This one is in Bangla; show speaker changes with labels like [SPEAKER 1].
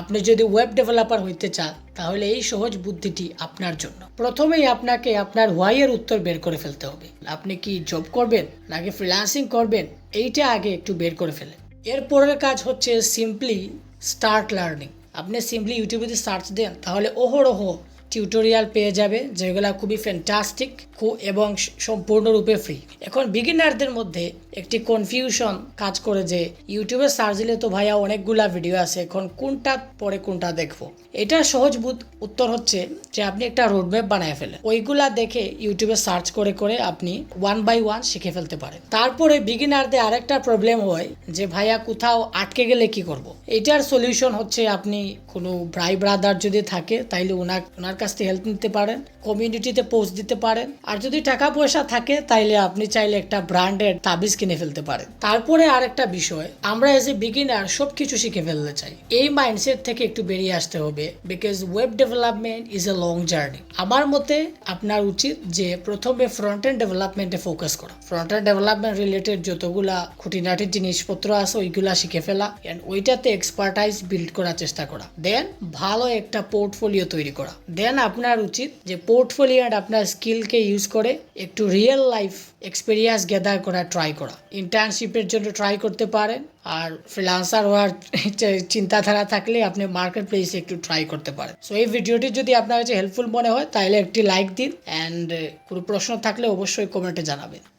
[SPEAKER 1] আপনি যদি ওয়েব ডেভেলপার হইতে চান, তাহলে এই সহজ বুদ্ধিটি আপনার জন্য। প্রথমেই আপনাকে আপনার ওয়াই এর উত্তর বের করে ফেলতে হবে। আপনি কি জব করবেন, নাকি ফ্রিলান্সিং করবেন, এইটা আগে একটু বের করে ফেলেন। এরপরের কাজ হচ্ছে সিম্পলি স্টার্ট লার্নিং আপনি সিম্পলি ইউটিউবে যদি সার্চ দেন, তাহলে ওহরহ টিউটোরিয়াল পেয়ে যাবে, যেগুলো খুবই ফ্যান্টাস্টিক এবং সম্পূর্ণরূপে ফ্রি এখন বিগিনারদের মধ্যে একটি কনফিউশন কাজ করে যে, ইউটিউবে সার্চ দিলে তো ভাইয়া অনেকগুলা ভিডিও আছে, এখন কোনটা পরে কোনটা দেখব? এটা সহজ উত্তর হচ্ছে যে আপনি একটা রোডম্যাপ বানায় ফেলেন। ওইগুলা দেখে ইউটিউবে সার্চ করে করে আপনি ওয়ান বাই ওয়ান শিখে ফেলতে পারেন। তারপরে বিগিনারদের আরেকটা প্রবলেম হয় যে, ভাইয়া কোথাও আটকে গেলে কি করব। এটার সলিউশন হচ্ছে আপনি কোনো ভাই ব্রাদার যদি থাকে, তাইলে ওনার ওনার কাছ থেকে হেল্প নিতে পারেন কমিউনিটিতে পোস্ট দিতে পারেন। আর যদি টাকা পয়সা থাকে, তাইলে আপনি চাইলে একটা ব্র্যান্ডেড তাবিজ কিনে ফেলতে পারেন। তারপরে আরেকটা বিষয়, আমরা এজ এ বিগিনার সব কিছু শিখে ফেলতে চাই। এই মাইন্ডসেট থেকে একটু বেরিয়ে আসতে হবে because web development is a long journey আমার মতে, আপনার উচিত যে প্রথমে ফ্রন্ট এন্ড ডেভেলপমেন্টে ফোকাস করা। ফ্রন্ট এন্ড ডেভেলপমেন্ট রিলেটেড যতগুলা খুঁটিনাটি জিনিসপত্র আছে, ওইগুলা শিখে ফেলা ওইটাতে এক্সপার্টাইজ বিল্ড করার চেষ্টা করা। দেন ভালো একটা পোর্টফোলিও তৈরি করা। দেন আপনার উচিত যে পোর্টফোলিও অ্যান্ড আপনার স্কিলকে ইউজ করে একটু রিয়েল লাইফ এক্সপিরিয়েন্স গ্যাদার করা ট্রাই করা। ইন্টার্নশিপের জন্য ট্রাই করতে পারেন, আর ফ্রিলান্সার হওয়ার চিন্তাধারা থাকলে আপনি মার্কেট প্লেসে একটু ট্রাই করতে পারেন। সো এই ভিডিওটি যদি আপনার কাছে হেল্পফুল মনে হয়, তাহলে একটি লাইক দিন অ্যান্ড কোনো প্রশ্ন থাকলে অবশ্যই কমেন্টে জানাবেন।